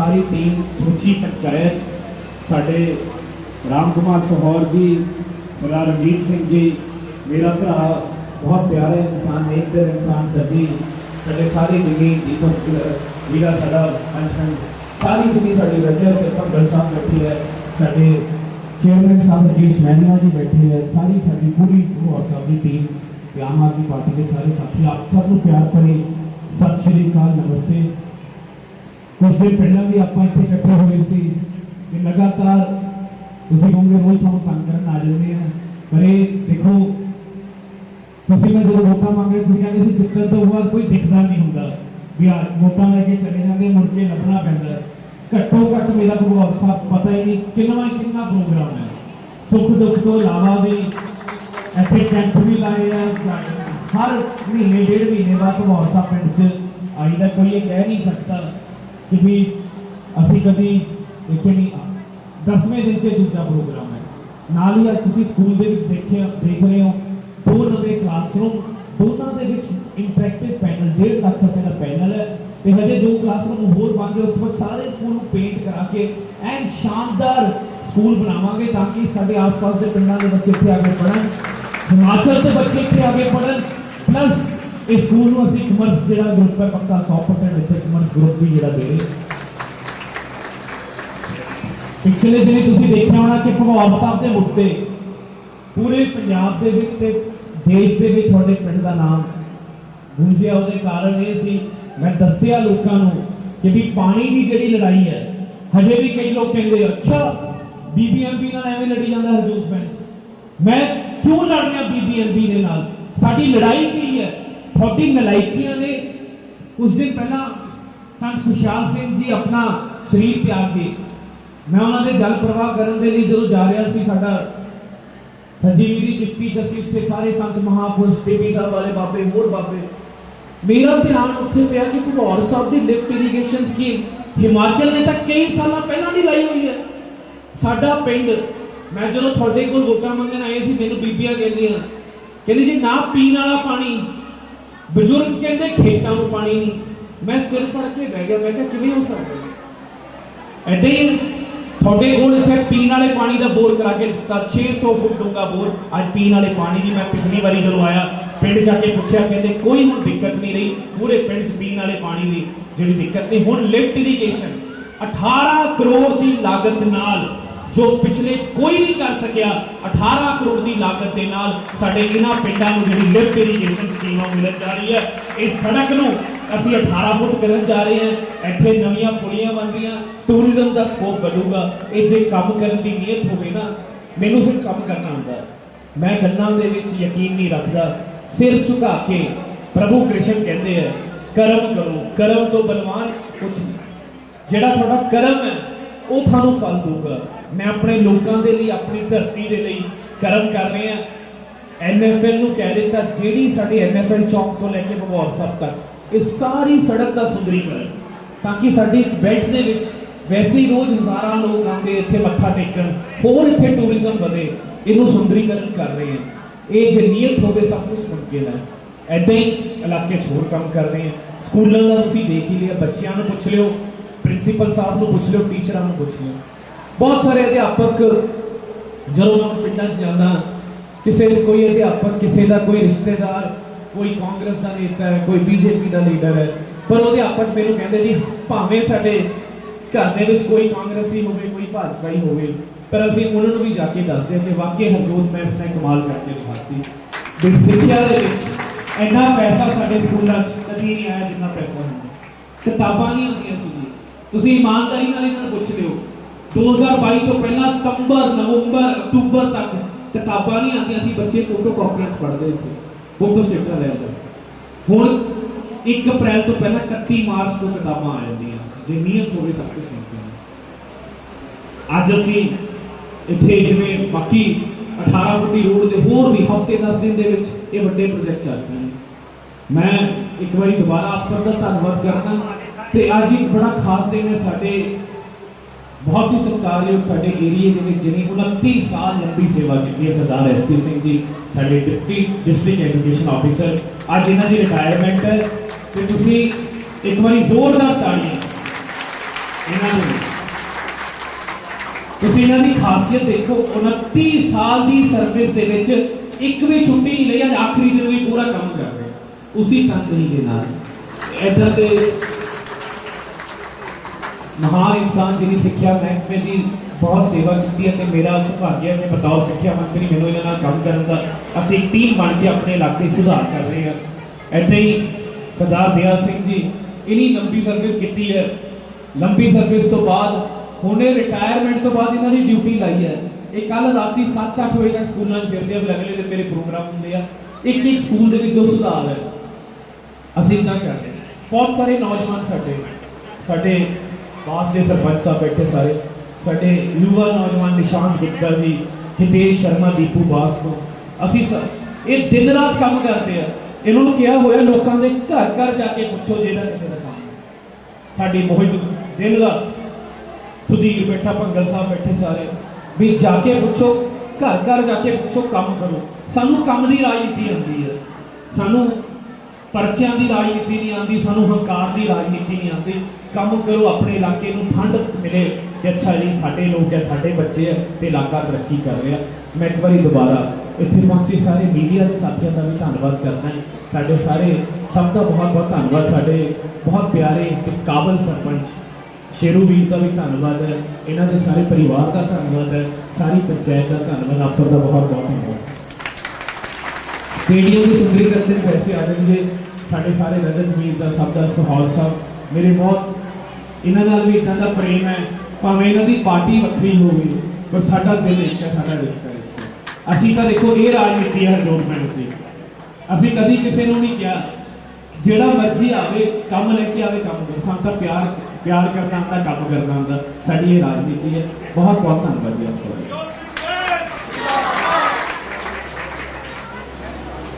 ਸਾਰੀ team ਸਮੁੱਚੀ ਪੰਚਾਇਤ, ਸਾਡੇ ਰਾਮ ਕੁਮਾਰ ਸੋਹਰ ਜੀ ਮੇਰਾ ਰਣਜੀਤ ਸਿੰਘ ਜੀ, ਮੇਰਾ ਭਰਾ, ਬਹੁਤ ਪਿਆਰਾ ਇਨਸਾਨ ਨੇਕਦਰ ਇਨਸਾਨ ਸੱਜੀ ਸਾਡੇ ਸਾਰੇ ਜਿੰਨੀ ਦੀਪਕ ਵੀਰਾ ਸਾਡਾ ਅੰਸ਼ਨ ਸਾਰੀ ਜਿੰਨੀ ਸਾਡੀ ਰਜਰ ਤੇ ਭੰਗਲ ਸਾਹਿਬ ਬੈਠੀ ਹੈ, ਸਾਡੇ ਚੇਅਰਮੈਨ ਸਾਹਿਬ ਰਜੇਸ਼ ਮਹਿਲਾ ਜੀ ਬੈਠੇ ਹੈ, ਸਾਰੀ ਸਾਡੀ ਪੂਰੀ ਹੋਰ ਸਾਹਿਬ ਦੀ ਟੀਮ ਤੇ ਆਮ ਆਦਮੀ ਪਾਰਟੀ ਦੇ ਸਾਰੇ ਸਾਥੀ, ਆਪ ਸਭ ਨੂੰ ਪਿਆਰ ਭਰੀ ਸਤਿ ਸ਼੍ਰੀ ਅਕਾਲ ਨਮਸਤੇ ਕੁਝ ਦਿਨ ਪਹਿਲਾਂ ਵੀ ਆਪਾਂ ਇੱਥੇ ਇਕੱਠੇ ਹੋਏ ਸੀ ਕਿ ਲਗਾਤਾਰ ਤੁਸੀਂ ਕਹੋਗੇ ਰੋਜ਼ ਤੁਹਾਨੂੰ ਤੰਗ ਕਰਨ ਆ ਜਾਂਦੇ ਆ ਪਰ ਇਹ ਦੇਖੋ ਤੁਸੀਂ ਮੈਂ ਜਦੋਂ ਵੋਟਾਂ ਮੰਗੇ ਤੁਸੀਂ ਕਹਿੰਦੇ ਸੀ ਜਿੱਤਣ ਤੋਂ ਬਾਅਦ ਕੋਈ ਦਿਖਦਾ ਨਹੀਂ ਹੁੰਦਾ ਵੀ ਆ ਵੋਟਾਂ ਲੈ ਕੇ ਚਲੇ ਜਾਂਦੇ ਮੁੜ ਕੇ ਲੱਭਣਾ ਪੈਂਦਾ ਹੈ। ਘੱਟੋ ਘੱਟ ਮੇਰਾ ਭਗਵਾਨ ਸਾਹਿਬ ਪਤਾ ਹੀ ਨਹੀਂ ਕਿੰਨਾ ਕਿੰਨਾ ਪ੍ਰੋਗਰਾਮ ਹੈ ਸੁੱਖ ਦੁੱਖ ਤੋਂ ਇਲਾਵਾ ਵੀ ਇੱਥੇ ਕੈਂਪ ਵੀ ਲਾਏ ਆ ਹਰ ਮਹੀਨੇ ਡੇਢ ਮਹੀਨੇ ਬਾਅਦ ਭਗਵਾਨ ਸਾਹਿਬ ਪਿੰਡ 'ਚ ਆਈਦਾ ਕੋਈ ਇਹ ਕਹਿ ਨਹੀਂ ਸਕਦਾ ਕਿ ਵੀ ਅਸੀਂ ਕਦੀ ਦੇਖੇ ਨਹੀਂ। ਦਸਵੇਂ ਦਿਨ 'ਚ ਦੂਜਾ ਪ੍ਰੋਗਰਾਮ ਹੈ। ਨਾਲ ਹੀ ਤੁਸੀਂ ਸਕੂਲ ਦੇ ਵਿੱਚ ਦੇਖਿਆ, ਦੇਖ ਰਹੇ ਹੋ ਦੋ ਨਵੇਂ ਕਲਾਸਰੂਮ ਦੋਨਾਂ ਦੇ ਵਿੱਚ ਇੰਟਰੈਕਟਿਵ ਪੈਨਲ 1.5 ਲੱਖ ਰੁਪਏ ਦਾ ਪੈਨਲ ਹੈ। ਤੇ ਹਜੇ ਦੋ ਕਲਾਸਰੂਮ ਹੋਰ ਬਣ ਗਏ, ਉਸ ਤੋਂ ਸਾਰੇ ਸਕੂਲ ਨੂੰ ਪੇਂਟ ਕਰਾ ਕੇ ਐਨ ਸ਼ਾਨਦਾਰ ਸਕੂਲ ਬਣਾਵਾਂਗੇ ਤਾਂ ਕਿ ਸਾਡੇ ਆਸ-ਪਾਸ ਦੇ ਪਿੰਡਾਂ ਦੇ ਬੱਚੇ ਇੱਥੇ ਆ ਕੇ ਪੜ੍ਹਨ, ਹਿਮਾਚਲ ਦੇ ਬੱਚੇ ਇੱਥੇ ਆ ਕੇ ਪੜ੍ਹਨ ਪਲੱਸ ਇਸ ਸਕੂਲ ਨੂੰ ਅਸੀਂ ਕਮਰਸ ਜਿਹੜਾ ਗਰੁੱਪ ਹੈ ਪੱਕਾ 100% ਇੱਥੇ ਕਮਰਸ ਗਰੁੱਪ ਵੀ ਜਿਹੜਾ ਦੇ ਰਹੇ ਪਿਛਲੇ ਦਿਨੀ ਤੁਸੀਂ ਦੇਖਿਆ ਹੋਣਾ ਕਿ ਭਗਵਾਨ ਸਾਹਿਬ ਦੇ ਮੁੱਦੇ ਪੂਰੇ ਪੰਜਾਬ ਦੇ ਵਿੱਚ ਤੇ ਦੇਸ਼ ਦੇ ਵਿੱਚ ਤੁਹਾਡੇ ਪਿੰਡ ਦਾ ਨਾਮ ਗੂੰਜਿਆ ਉਹਦੇ ਕਾਰਨ ਇਹ ਸੀ, ਮੈਂ ਦੱਸਿਆ ਲੋਕਾਂ ਨੂੰ ਕਿ ਵੀ ਪਾਣੀ ਦੀ ਜਿਹੜੀ ਲੜਾਈ ਹੈ, ਹਜੇ ਵੀ ਕਈ ਲੋਕ ਕਹਿੰਦੇ, ਅੱਛਾ ਬੀਬੀਐਮਬੀ ਨਾਲ ਐਵੇਂ ਲੜੀ ਜਾਂਦਾ ਹਰਜੋਤ ਬੈਂਸ। ਮੈਂ ਕਿਉਂ ਲੜ ਰਿਹਾ ਬੀਬੀਐਮਬੀ ਦੇ ਨਾਲ? ਸਾਡੀ ਲੜਾਈ ਕੀ ਹੈ? ਤੁਹਾਡੀ ਨਲਾਇਕੀਆਂ ਨੇ ਕੁਝ ਦਿਨ ਪਹਿਲਾਂ ਸੰਤ ਖੁਸ਼ਹਾਲ ਸਿੰਘ ਜੀ ਆਪਣਾ ਸਰੀਰ ਤਿਆਗ ਗਏ ਮੈਂ ਉਹਨਾਂ ਦੇ ਜਲ ਪ੍ਰਵਾਹ ਕਰਨ ਦੇ ਲਈ ਜਦੋਂ ਜਾ ਰਿਹਾ ਸੀ ਸਾਡਾ ਸੰਜੀਵੀ ਕਿਸ਼ਤੀ ਚ ਅਸੀਂ ਉੱਥੇ ਸਾਰੇ ਸੰਤ ਮਹਾਪੁਰਸ਼ ਟੀਪੀ ਸਾਹਿਬ ਵਾਲੇ ਬਾਬੇ ਹੋਰ ਬਾਬੇ ਮੇਰਾ ਧਿਆਨ ਉੱਥੇ ਪਿਆ ਕਿ ਭਗੌਰ ਸਾਹਿਬ ਦੀ ਲਿਫਟ ਇਰੀਗੇਸ਼ਨ ਸਕੀਮ ਹਿਮਾਚਲ ਨੇ ਤਾਂ ਕਈ ਸਾਲਾਂ ਪਹਿਲਾਂ ਦੀ ਲਾਈ ਹੋਈ ਹੈ ਸਾਡਾ ਪਿੰਡ ਮੈਂ ਜਦੋਂ ਤੁਹਾਡੇ ਕੋਲ ਵੋਟਾਂ ਮੰਗਣ ਆਏ ਸੀ ਮੈਨੂੰ ਬੀਬੀਆਂ ਕਹਿੰਦੀਆਂ ਕਹਿੰਦੀ ਜੀ ਨਾ ਪੀਣ ਵਾਲਾ ਪਾਣੀ ਬਜ਼ੁਰਗ ਕਹਿੰਦੇ ਖੇਤਾਂ ਨੂੰ ਪਾਣੀ ਨਹੀਂ। ਮੈਂ ਸਿਰ ਫੜ ਕੇ ਬਹਿ ਗਿਆ, ਮੈਂ ਕਿਹਾ ਕਿਵੇਂ ਹੋ ਸਕਦਾ ਐਡੇ ਹੀ ਤੁਹਾਡੇ ਕੋਲ ਇੱਥੇ ਪੀਣ ਵਾਲੇ ਪਾਣੀ ਦਾ ਬੋਰ ਕਰਾ ਕੇ ਦਿੱਤਾ 600 ਫੁੱਟ ਡੂੰਘਾ ਬੋਰ। ਅੱਜ ਪੀਣ ਵਾਲੇ ਪਾਣੀ ਦੀ ਮੈਂ ਪਿਛਲੀ ਵਾਰੀ ਜਦੋਂ ਆਇਆ, ਪਿੰਡ ਜਾ ਕੇ ਪੁੱਛਿਆ, ਕਹਿੰਦੇ ਕੋਈ ਹੁਣ ਦਿੱਕਤ ਨਹੀਂ ਰਹੀ, ਪੂਰੇ ਪਿੰਡ 'ਚ ਪੀਣ ਵਾਲੇ ਪਾਣੀ ਦੀ ਜਿਹੜੀ ਦਿੱਕਤ ਨਹੀਂ। ਹੁਣ ਲਿਫਟ ਇਰੀਗੇਸ਼ਨ 18 ਕਰੋੜ ਦੀ ਲਾਗਤ ਨਾਲ ਜੋ ਪਿਛਲੇ ਕੋਈ ਨਹੀਂ ਕਰ ਸਕਿਆ 18 ਕਰੋੜ ਦੀ ਲਾਗਤ ਦੇ ਨਾਲ ਸਾਡੇ ਇਹਨਾਂ ਪਿੰਡਾਂ ਨੂੰ ਜਿਹੜੀ ਲਿਫਟ ਇਰੀਗੇਸ਼ਨ ਸਕੀਮ ਮਿਲਣ ਜਾ ਰਹੀ ਹੈ, ਇਸ ਸੜਕ ਨੂੰ ਅਸੀਂ 18 ਫੁੱਟ ਕਰਨ ਜਾ ਰਹੇ ਹਾਂ। ਇੱਥੇ ਨਵੀਆਂ ਪੁਲੀਆਂ ਬਣ ਰਹੀਆਂ ਟੂਰਿਜ਼ਮ ਦਾ ਸਕੋਪ ਵਧੂਗਾ। ਇਹ ਜੇ ਕੰਮ ਕਰਨ ਦੀ ਨੀਅਤ ਹੋਵੇ ਨਾ, ਮੈਨੂੰ ਸਿਰਫ ਕੰਮ ਕਰਨਾ ਹੁੰਦਾ ਮੈਂ ਗੱਲਾਂ ਦੇ ਵਿੱਚ ਯਕੀਨ ਨਹੀਂ ਰੱਖਦਾ। ਸਿਰ ਝੁਕਾ ਕੇ ਪ੍ਰਭੂ ਕ੍ਰਿਸ਼ਨ ਕਹਿੰਦੇ ਆ, ਕਰਮ ਕਰੋ, ਕਰਮ ਤੋਂ ਬਲਵਾਨ ਕੁਝ ਜਿਹੜਾ ਤੁਹਾਡਾ ਕਰਮ ਹੈ, ਉਹ ਤੁਹਾਨੂੰ ਫਲ ਦਊਗਾ। ਮੈਂ ਆਪਣੇ ਲੋਕਾਂ ਦੇ ਲਈ, ਆਪਣੀ ਧਰਤੀ ਦੇ ਲਈ ਕਰਮ ਕਰ ਰਹੇ। ਰਿਹਾ ਐਨਐਫਐਲ ਨੂੰ ਕਹਿ ਦਿੱਤਾ, ਜਿਹੜੀ ਸਾਡੀ ਐਨਐਫਐਲ ਚੌਕ ਤੋਂ ਲੈ ਕੇ ਭਗੌਰ ਸਾਹਿਬ ਤੱਕ, ਇਹ ਸਾਰੀ ਸੜਕ ਦਾ ਸੁੰਦਰੀਕਰਨ ਤਾਂ ਕਿ ਸਾਡੀ ਇਸ ਬੈਲਟ ਦੇ ਵਿੱਚ ਵੈਸੇ ਹੀ ਰੋਜ਼ ਹਜ਼ਾਰਾਂ ਲੋਕ ਆਉਂਦੇ, ਇੱਥੇ ਮੱਥਾ ਟੇਕਣ, ਹੋਰ ਇੱਥੇ ਟੂਰਿਜ਼ਮ ਵਧੇ, ਇਹਨੂੰ ਸੁੰਦਰੀਕਰਨ ਕਰ ਰਹੇ ਹਾਂ। ਇਹ ਜੇ ਨੀਅਤ ਹੋਵੇ, ਸਭ ਕੁਝ ਮੁਮਕਿਨ ਹੈ ਐਦਾਂ ਹੀ ਇਲਾਕੇ 'ਚ ਹੋਰ ਕੰਮ ਕਰ ਰਹੇ ਹਾਂ। ਸਕੂਲਾਂ ਦਾ ਤੁਸੀਂ ਦੇਖ ਹੀ ਲਿਆ, ਬੱਚਿਆਂ ਨੂੰ ਪੁੱਛ ਲਿਓ, ਪ੍ਰਿੰਸੀਪਲ ਸਾਹਿਬ ਨੂੰ ਪੁੱਛ ਲਿਓ, ਟੀਚਰਾਂ ਨੂੰ ਪੁੱਛ ਲਿਓ। ਬਹੁਤ ਸਾਰੇ ਅਧਿਆਪਕ ਜਦੋਂ ਮੈਂ ਪਿੰਡਾਂ 'ਚ ਜਾਂਦਾ, ਕਿਸੇ ਦੇ ਕੋਈ ਅਧਿਆਪਕ, ਕਿਸੇ ਦਾ ਕੋਈ ਰਿਸ਼ਤੇਦਾਰ, ਕੋਈ ਕਾਂਗਰਸ ਦਾ ਨੇਤਾ ਹੈ, ਕੋਈ ਬੀਜੇਪੀ ਦਾ ਲੀਡਰ ਹੈ, ਪਰ ਉਹ ਅਧਿਆਪਕ ਮੈਨੂੰ ਕਹਿੰਦੇ ਜੀ, ਭਾਵੇਂ ਸਾਡੇ ਘਰ ਦੇ ਵਿੱਚ ਕੋਈ ਕਾਂਗਰਸੀ ਹੋਵੇ, ਕੋਈ ਭਾਜਪਾਈ ਹੋਵੇ, ਪਰ ਅਸੀਂ ਉਹਨਾਂ ਨੂੰ ਵੀ ਜਾ ਕੇ ਦੱਸਦੇ ਹਾਂ ਕਿ ਵਾਕਈ ਹਰਜੋਤ ਮੈਸ ਨੇ ਕਮਾਲ ਕਰਕੇ ਦਿਖਾਤੀ ਵੀ ਸਿੱਖਿਆ ਦੇ ਵਿੱਚ ਇੰਨਾ ਪੈਸਾ ਸਾਡੇ ਸਕੂਲਾਂ 'ਚ ਕਦੀ ਨਹੀਂ ਆਇਆ ਜਿੰਨਾ ਪੈਸਾ ਹੁੰਦਾ। ਕਿਤਾਬਾਂ ਨਹੀਂ ਹੁੰਦੀਆਂ ਸੀ ਤੁਸੀਂ ਇਮਾਨਦਾਰੀ ਨਾਲ ਇਹਨਾਂ ਨੂੰ ਪੁੱਛ ਲਿਓ। 2022 ਤੋਂ ਪਹਿਲਾਂ ਸਤੰਬਰ, ਨਵੰਬਰ, ਅਕਤੂਬਰ ਤੱਕ ਕਿਤਾਬਾਂ ਨਹੀਂ ਆਉਂਦੀਆਂ ਸੀ, ਬੱਚੇ ਫੋਟੋ ਕਾਪੀਆਂ ਪੜ੍ਹਦੇ ਸੀ ਫੋਟੋ ਸਟੇਟਾਂ ਲੈ ਜਾਂਦੇ। ਹੁਣ 1 ਅਪ੍ਰੈਲ ਤੋਂ ਪਹਿਲਾਂ 31 ਮਾਰਚ ਤੋਂ ਕਿਤਾਬਾਂ ਆ ਜਾਂਦੀਆਂ ਜੇ ਨੀਅਤ ਹੋਵੇ ਸਭ ਕੁਝ ਅੱਜ ਅਸੀਂ ਇੱਥੇ ਜਿਵੇਂ ਬਾਕੀ 18 ਫੁੱਟੀ ਰੋਡ ਦੇ ਹੋਰ ਵੀ ਹਫ਼ਤੇ 10 ਦਿਨ ਦੇ ਵਿੱਚ ਇਹ ਵੱਡੇ ਪ੍ਰੋਜੈਕਟ ਚੱਲ ਪਏ ਨੇ। ਮੈਂ ਇੱਕ ਵਾਰੀ ਦੁਬਾਰਾ ਆਪ ਸਭ ਦਾ ਧੰਨਵਾਦ ਕਰਦਾ ਤੇ ਅੱਜ ਇੱਕ ਬੜਾ ਖਾਸ ਦਿਨ ਹੈ ਸਾਡੇ ਬਹੁਤ ਹੀ ਸਤਿਕਾਰਯੋਗ ਸਾਡੇ ਏਰੀਏ ਦੇ ਵਿੱਚ ਜਿਹਨੇ 29 ਸਾਲ ਲੰਬੀ ਸੇਵਾ ਕੀਤੀ ਹੈ ਸਰਦਾਰ ਐਸਪੀ ਸਿੰਘ ਜੀ, ਸਾਡੇ ਡਿਪਟੀ ਡਿਸਟ੍ਰਿਕਟ ਐਜੂਕੇਸ਼ਨ ਆਫੀਸਰ। ਅੱਜ ਇਹਨਾਂ ਦੀ ਰਿਟਾਇਰਮੈਂਟ ਹੈ ਤੇ ਤੁਸੀਂ ਇੱਕ ਵਾਰੀ ਜ਼ੋਰਦਾਰ ਤਾੜੀਆਂ ਇਹਨਾਂ ਦੇ ਤੁਸੀਂ ਇਹਨਾਂ ਦੀ ਖਾਸੀਅਤ ਦੇਖੋ 29 ਸਾਲ ਦੀ ਸਰਵਿਸ ਦੇ ਵਿੱਚ ਇੱਕ ਵੀ ਛੁੱਟੀ ਨਹੀਂ ਲਈ, ਅੱਜ ਆਖਰੀ ਦਿਨ ਵੀ ਪੂਰਾ ਕੰਮ ਕਰ ਰਹੇ। ਉਸੇ ਤਨਦੇਹੀ ਦੇ ਨਾਲ। ਇਦਾਂ ਦੇ ਮਹਾਨ ਇਨਸਾਨ ਜਿਹਨੇ ਸਿੱਖਿਆ ਮਹਿਕਮੇ ਦੀ ਬਹੁਤ ਸੇਵਾ ਕੀਤੀ ਹੈ ਤੇ ਮੇਰਾ ਸੁਭਾਗ ਹੈ ਕਿ ਬਤੌਰ ਸਿੱਖਿਆ ਮੰਤਰੀ ਮੈਨੂੰ ਇਹਨਾਂ ਨਾਲ ਕੰਮ ਕਰਨ ਦਾ ਅਸੀਂ ਟੀਮ ਬਣ ਕੇ ਆਪਣੇ ਇਲਾਕੇ ਸੁਧਾਰ ਕਰ ਰਹੇ ਹਾਂ। ਇੱਥੇ ਹੀ ਸਰਦਾਰ ਦਿਆ ਸਿੰਘ ਜੀ, ਇਨੀ ਲੰਬੀ ਸਰਵਿਸ ਕੀਤੀ ਹੈ। ਲੰਬੀ ਸਰਵਿਸ ਤੋਂ ਬਾਅਦ, ਹੁਣੇ ਰਿਟਾਇਰਮੈਂਟ ਤੋਂ ਬਾਅਦ ਇਹਨਾਂ ਦੀ ਡਿਊਟੀ ਲਾਈ ਹੈ। ਇਹ ਕੱਲ ਰਾਤੀ 7-8 ਵਜੇ ਤੱਕ ਸਕੂਲਾਂ 'ਚ ਫਿਰਦੇ ਆ ਅਗਲੇ ਦਿਨ ਮੇਰੇ ਪ੍ਰੋਗਰਾਮ ਹੁੰਦੇ ਆ। ਇੱਕ ਇੱਕ ਸਕੂਲ ਦੇ ਵਿੱਚ ਜੋ ਸੁਧਾਰ ਹੈ, ਅਸੀਂ ਇਦਾਂ ਕਰਦੇ ਹਾਂ। ਬਹੁਤ ਸਾਰੇ ਨੌਜਵਾਨ ਸਾਡੇ ਸਾਡੇ ਪਾਸ ਦੇ ਸਰਪੰਚ ਸਾਹਿਬ ਬੈਠੇ ਸਾਰੇ। ਸਾਡੇ ਯੁਵਾ ਨੌਜਵਾਨ ਨਿਸ਼ਾਨ ਗੁਪਤਾ ਜੀ, ਹਿਤੇਸ਼ ਸ਼ਰਮਾ, ਦੀਪੂ ਬਾਸ ਨੂੰ। ਅਸੀਂ ਸ- ਇਹ ਦਿਨ ਰਾਤ ਕੰਮ ਕਰਦੇ ਆ। ਇਹਨਾਂ ਨੂੰ ਕਿਹਾ ਹੋਇਆ ਲੋਕਾਂ ਦੇ ਘਰ ਘਰ ਜਾ ਕੇ ਪੁੱਛੋ ਜਿਹੜਾ ਕਿਸੇ ਦਾ ਕੰਮ ਸਾਡੀ ਮੁਹਿੰਮ ਦਿਨ ਰਾਤ ਸੁਧੀਰ ਬੈਠਾ, ਭੰਗਲ ਸਾਹਿਬ ਬੈਠੇ ਸਾਰੇ। ਵੀ ਜਾ ਕੇ ਪੁੱਛੋ, ਘਰ ਘਰ ਜਾ ਕੇ ਪੁੱਛੋ, ਕੰਮ ਕਰੋ। ਸਾਨੂੰ ਕੰਮ ਦੀ ਰਾਜਨੀਤੀ ਆਉਂਦੀ ਹੈ। ਸਾਨੂੰ ਪਰਚਿਆਂ ਦੀ ਰਾਜਨੀਤੀ ਨਹੀਂ ਆਉਂਦੀ, ਸਾਨੂੰ ਹੰਕਾਰ ਦੀ ਰਾਜਨੀਤੀ ਨਹੀਂ ਆਉਂਦੀ। ਕੰਮ ਕਰੋ, ਆਪਣੇ ਇਲਾਕੇ ਨੂੰ ਠੰਡ ਮਿਲੇ ਕਿ ਅੱਛਾ ਜੀ, ਸਾਡੇ ਲੋਕ ਹੈ, ਸਾਡੇ ਬੱਚੇ ਹੈ, ਤੇ ਇਲਾਕਾ ਤਰੱਕੀ ਕਰ ਰਿਹਾ ਮੈਂ ਇੱਕ ਵਾਰੀ ਦੁਬਾਰਾ ਇੱਥੇ ਪਹੁੰਚੇ, ਸਾਰੇ ਮੀਡੀਆ ਦੇ ਸਾਥੀਆਂ ਦਾ ਵੀ ਧੰਨਵਾਦ ਕਰਦਾ ਹਾਂ। ਸਾਡੇ ਸਾਰੇ, ਸਭ ਦਾ ਬਹੁਤ ਬਹੁਤ ਧੰਨਵਾਦ। ਸਾਡੇ ਬਹੁਤ ਪਿਆਰੇ ਤੇ ਕਾਬਲ ਸਰਪੰਚ ਸ਼ੇਰੂ ਵੀਰ ਦਾ ਵੀ ਧੰਨਵਾਦ ਹੈ। ਇਹਨਾਂ ਦੇ ਸਾਰੇ ਪਰਿਵਾਰ ਦਾ ਧੰਨਵਾਦ ਹੈ। ਸਾਰੀ ਪੰਚਾਇਤ ਦਾ ਧੰਨਵਾਦ। ਆਪ ਸਭ ਦਾ ਬਹੁਤ ਬਹੁਤ ਧੰਨਵਾਦ। ਸਟੇਡੀਅਮ ਦੇ ਸੁੰਦਰੀਕਰਨ ਦੇ ਪੈਸੇ ਆ ਜਾਣਗੇ। ਸਾਡੇ ਸਾਰੇ ਰਜਤ ਵੀਰ ਦਾ, ਸਭ ਦਾ ਸੁਹਾਲ ਸਾਹਿਬ। ਮੇਰੇ ਬਹੁਤ ਇਹਨਾਂ ਦਾ ਵੀ ਇਦਾਂ ਦਾ ਪ੍ਰੇਮ ਹੈ, ਭਾਵੇਂ ਇਹਨਾਂ ਦੀ ਪਾਰਟੀ ਵੱਖਰੀ ਹੋਵੇ, ਪਰ ਸਾਡਾ ਦਿਲ ਇੱਕ ਹੈ, ਸਾਡਾ ਰਿਸ਼ਤਾ ਹੈ। ਅਸੀਂ ਤਾਂ ਦੇਖੋ, ਇਹ ਰਾਜਨੀਤੀ ਹੈ ਜੋੜ ਪੈਣ ਸੀ ਅਸੀਂ ਕਦੀ ਕਿਸੇ ਨੂੰ ਨਹੀਂ ਕਿਹਾ, ਜਿਹੜਾ ਮਰਜ਼ੀ ਆਵੇ, ਕੰਮ ਲੈ ਕੇ ਆਵੇ ਕੰਮ ਦੇ ਸਾਨੂੰ ਤਾਂ ਪਿਆਰ ਪਿਆਰ ਕਰਨਾ ਆਉਂਦਾ ਕੰਮ ਕਰਨਾ ਆਉਂਦਾ ਸਾਡੀ ਇਹ ਰਾਜਨੀਤੀ ਹੈ। ਬਹੁਤ ਬਹੁਤ ਧੰਨਵਾਦ ਜੀ ਆਪ ਸਭ